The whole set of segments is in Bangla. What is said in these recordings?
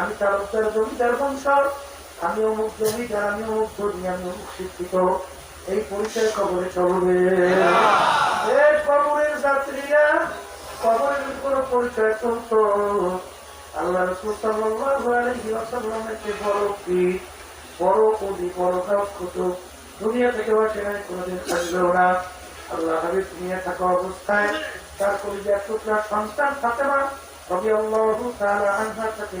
আমি তালুকদার জমিদার বংশর আমি অমুক জমিদার আমি অমুক ধনী আমি অমুক শিক্ষিত। এই পরিচয় কবরে চলবে কবরের যাত্রীরা কবরের কোনো পরিচয় চলত। আল্লাহ রসুল যে বড় পীর বড় কবি বড় কুতুব দুনিয়া থেকে সেখানে কোনোদিন থাকবেও না। আল্লাহ হাবিব দুনিয়া থাকা অবস্থায় তার কলিজার টুকরা সন্তান ফাতেমা রবি আল্লাহু তাআলা আনহার সাথে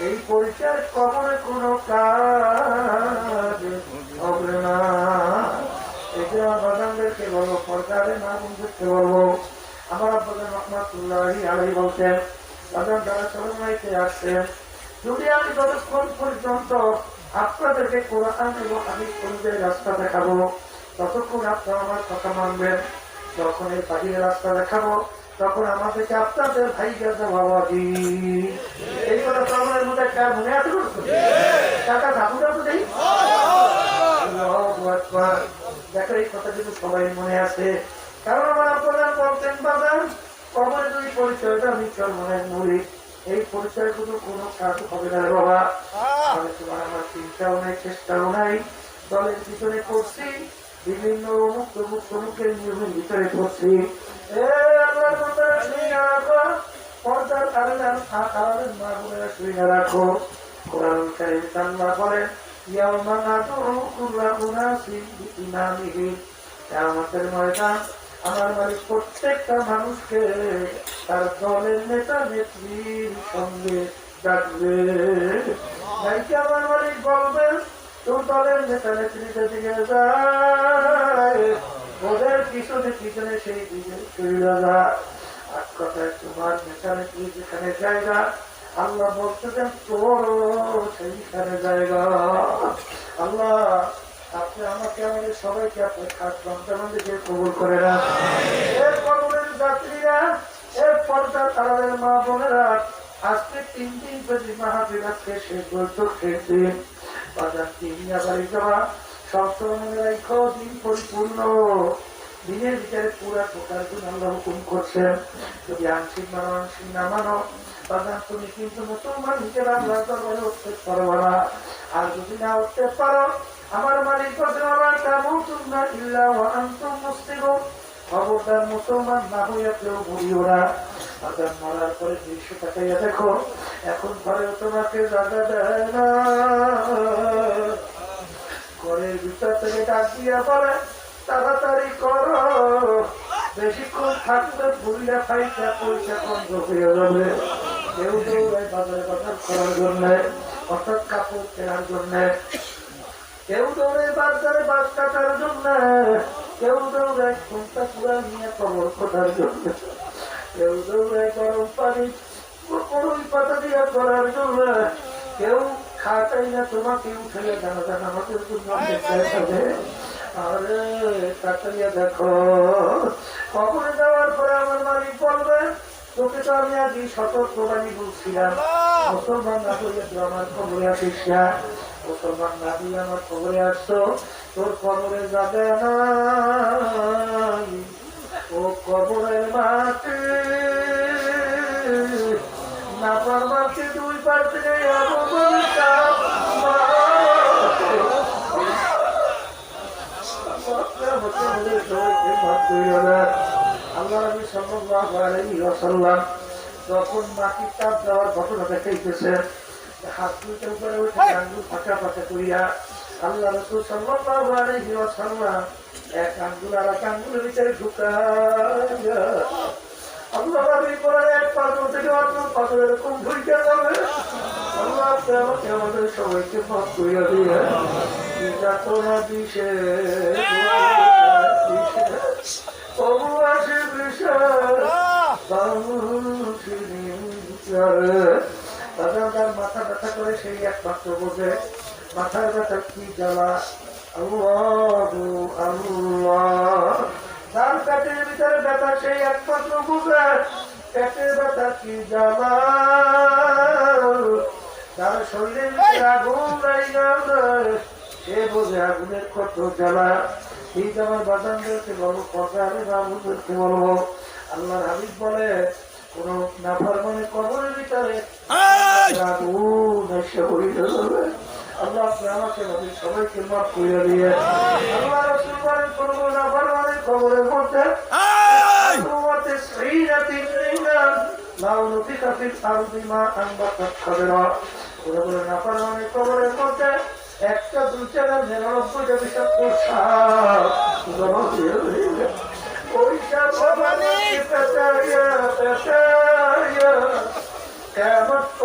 এই পরিচয় কবরে কোনো কাজ হবে না। বাগানদেরকে বলব আমার যদি আমি পর্যন্ত আপনাদেরকে কোরআন এবং আমি অনুযায়ী রাস্তা দেখাবো, ততক্ষণ আপনারা আমার কথা মানবেন যখন এই বাহিরের রাস্তা দেখাবো তখন আমাদেরকে আপনাদের ভাই বাবা দি এই কথা তো আমাদের মধ্যে একটা মনে আছে টাকা ঠাকুরা তো নেই? দেখো এই কথা কিন্তু সবাই মনে আছে। কারণ আমার আপনারা বলতেন বাজার কবরে যদি পরিচয়টা আমি চল মনে মরি এই পরিচয়গুলো কোনো কাজ হবে না বাবা। আমি তোমার আমার চিন্তাও নাই চেষ্টাও নাই। দলের পিছনে করছি বিভিন্ন অমুক তমুক তমুকের নিয়মের ভিতরে করছি পর্দার কারণে কারণে মা বোনেরা শুনে রাখো। কোরআন কারিম আমার বাড়ির প্রত্যেকটা মানুষকে তার দলের নেতা, নেত্রীর সঙ্গে ডাকবে। আমার মালিক বলবে তোর দলের নেতা নেত্রীতে দিকে যায়। ওদের পিছনে পিছনে সেই দিকে চলে যায়। কথায় তোমার নেতা নেত্রী যেখানে জায়গা, আল্লাহ বলতেছেন তোর সেইখানে জায়গা। আল্লাহ, আপনি আমাকে, আমাদের সবাইকে আপনার খাস সন্তানদেরকে কবুল করে রাখ। এর কবরের যাত্রীরা এর পর্দার মা বোনেরা, আজকে তিন দিন প্রতি মাহাবীর আজকে শেষ বৈঠক দিন পরিপূর্ণ। দিনের ভিতরে পুরা জন্য আল্লাহ হুকুম করছেন যদি আংশিক মানো, আংশিক না মানো তুমি কিন্তু মুসলমান হিসেবে আল্লাহ দরবারে উঠতে পারব না। আর যদি না উঠতে পারো, আমার মালিক খবরদার মুসলমান না হইয়া কেউ ঘুরিও না আজান মরার পরে দৃশ্য তাকাইয়া দেখো, এখন তোমাকে জায়গা দেয় না। থেকে ডাক দিয়া বলে, তাড়াতাড়ি করো। বেশিক্ষণ থাকলে ভুলিয়া খাইতে পয়সা বন্ধ হয়ে যাবে। কেউ দৌড়ায় বাজারে বাজার করার জন্য, অর্থাৎ কাপড় কেনার জন্য। কেউ দৌড়ে বাজারে বাস কাটার জন্য। কেউ দৌড়ে ঘুমটা পুরা নিয়ে কবর খোঁটার জন্য। কেউ দৌড়ে গরম পানি করুই পাতা দিয়া করার জন্য কেউ খাটাই না তোমাকে উঠে জানা জানা আমাদের হবে আরে তাড়াতাড়িয়া দেখো কবরে যাওয়ার পরে আমার মালিক বলবে তোকে তো আমি আজ সতর্কবাণী বলছিলাম। মুসলমান না হইলে তুই আমার খবরে আসিস না। মুসলমান না হইলে আমার খবরে আসতো তোর খবরে যাবে না। ও কবরের মাটি না পারবাকে দুই পার থেকে যখন মাটির চাপ দেওয়ার ঘটনা দেখাইতেছে, হাত দুইটার উপরে উঠে আঙ্গুল ফাঁকা ফাঁকা করিয়া আল্লাহ রসুল সাল্লাল্লাহু আলাইহি ওয়াসাল্লাম এক আঙ্গুল আর এক আঙ্গুলের ভিতরে ঢুকায়া আল্লাহ বলেন এক পাথর থেকে অন্য ঢুকে সবাইকে মাফ করিয়া দিয়ে। যাতনা দিশে মাথা ব্যথা করে সেই একমাত্র বোঝে। মাথায় ব্যথা কি জ্বালা? যার পেটের ভিতরে ব্যথা সেই একমাত্র বুঝে পেটের ব্যথা কি জ্বালা যার শরীরের ভিতরে আগুন লাইগা যায়, সে বোঝে আগুনের কত জ্বালা। ঠিক আমার বাদামদেরকে বলব পর্দারে বাবুদেরকে বলব আল্লাহর হাবিব বলে কোন নাফারমানে কবরের ভিতরে আগুন এসে যাবে আল্লাহ আপনি আমাকে নবী সবাইকে মাফ করে দিয়ে আল্লাহ রসুল বলেন কোন নাফারমানে কবরের মধ্যে। তোমাতে সেই রাতে লাউ নফিকা ফিল আরদি মা আনবাতাত মধ্যে একটা নিরানব্বইটা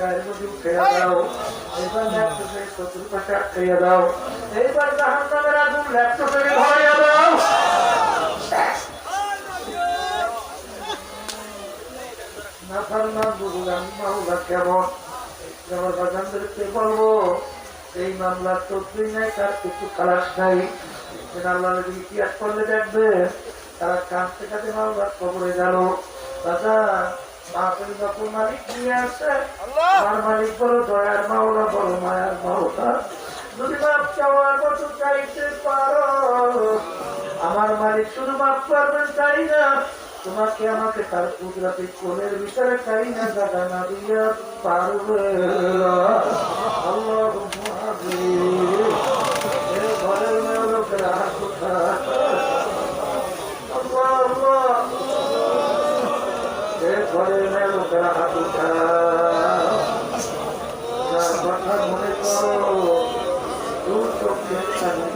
গায়ের মধ্যে উঠে দাও। এবার ল্যাপটপে চতুর্পাশে আটকাইয়া দাও। বলব, এই মামলার তদ্বির নাই, তার কিছু খালাস নাই। আল্লাহ নবী করলে দেখবে তারা কাঁদতে কাঁদতে মামলার খবরে গেল। দাদা মালিক নিয়ে আসে। আমার মালিক বড় দয়ার মাওলা বড় মায়ার মাওলা। যদি মাপ চাওয়ার মতো চাইতে পারো আমার মালিক শুধু মাপ করবেন তাই না? তোমাকে আমাকে তার কুদরাতি কোলের ভিতরে চাই না দাদা না দিয়া পারবে। আল্লাহ ঘরের মেয়ে লোকেরা হাত উঠা। আল্লাহ, আল্লাহ। এ ঘরের মেয়ে লোকেরা হাত উঠা। যার কথা মনে করো দু চোখে।